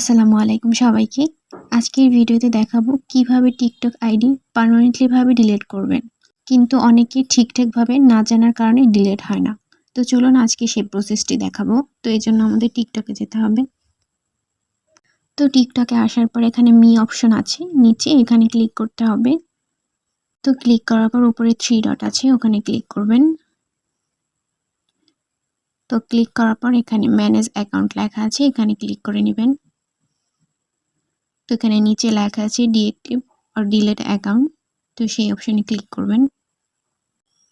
আসসালামু আলাইকুম সবাইকে। আজকের ভিডিওতে দেখাবো কীভাবে টিকটক আইডি পার্মানেন্টলি ভাবে ডিলিট করবেন। কিন্তু অনেকে ঠিকঠাকভাবে না জানার কারণে ডিলিট হয় না। তো চলুন আজকে সেই প্রসেসটি দেখাবো। তো এই জন্য আমাদের টিকটকে যেতে হবে। তো টিকটকে আসার পর এখানে মি অপশন আছে। নিচে এখানে ক্লিক করতে হবে। তো ক্লিক করার পর উপরে থ্রি ডট আছে, ওখানে ক্লিক করবেন। তো ক্লিক করার পর এখানে ম্যানেজ অ্যাকাউন্ট লেখা আছে, এখানে ক্লিক করে নেবেন। তো এখানে নিচে লেখা আছে ডিএক্টিভ আর ডিলেট অ্যাকাউন্ট। তো সেই অপশনে ক্লিক করবেন।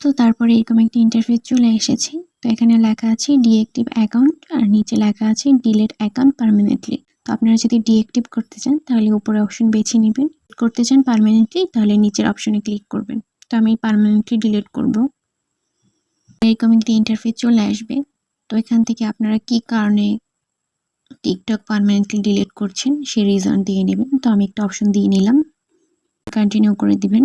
তো তারপরে এরকম একটি ইন্টারফেস চলে এসেছে। তো এখানে লেখা আছে ডিএক্টিভ অ্যাকাউন্ট আর নিচে লেখা আছে ডিলেট অ্যাকাউন্ট পারমানেন্টলি। তো আপনারা যদি ডিএক্টিভ করতে চান, তাহলে উপরে অপশন বেছে নেবেন। করতে চান পারমানেন্টলি, তাহলে নিচের অপশনে ক্লিক করবেন। তো আমি পারমানেন্টলি ডিলিট করব। এরকম একটি ইন্টারফেস চলে আসবে। তো এখান থেকে আপনারা কি কারণে টিকটক পারমানেন্টলি ডিলিট করছেন, সেই রিজন দিয়ে নেবেন। তো আমি একটা অপশন দিয়ে নিলাম। কন্টিনিউ করে দিবেন।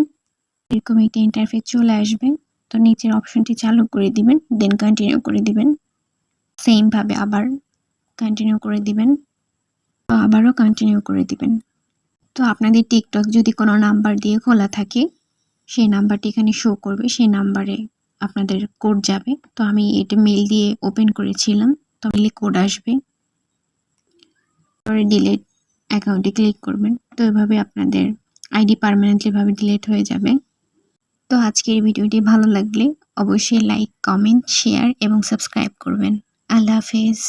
এরকম একটা ইন্টারফেস চলে আসবে। তো নিচের অপশনটি চালু করে দিবেন দেন কন্টিনিউ করে দিবেন। সেমভাবে আবার কন্টিনিউ করে দিবেন। আবারও কন্টিনিউ করে দিবেন। তো আপনাদের টিকটক যদি কোনো নাম্বার দিয়ে খোলা থাকে, সেই নাম্বারটি এখানে শো করবে, সেই নাম্বারে আপনাদের কোড যাবে। তো আমি এটা মেল দিয়ে ওপেন করেছিলাম। তো মেলে কোড আসবে। পরে ডিলেট অ্যাকাউন্টে ক্লিক করবেন, তো এভাবে আপনাদের আইডি পারমানেন্টলিভাবে ডিলেট হয়ে যাবে। তো আজকের ভিডিওটি ভালো লাগলে অবশ্যই লাইক কমেন্ট শেয়ার এবং সাবস্ক্রাইব করবেন। আল্লাহ হাফেজ।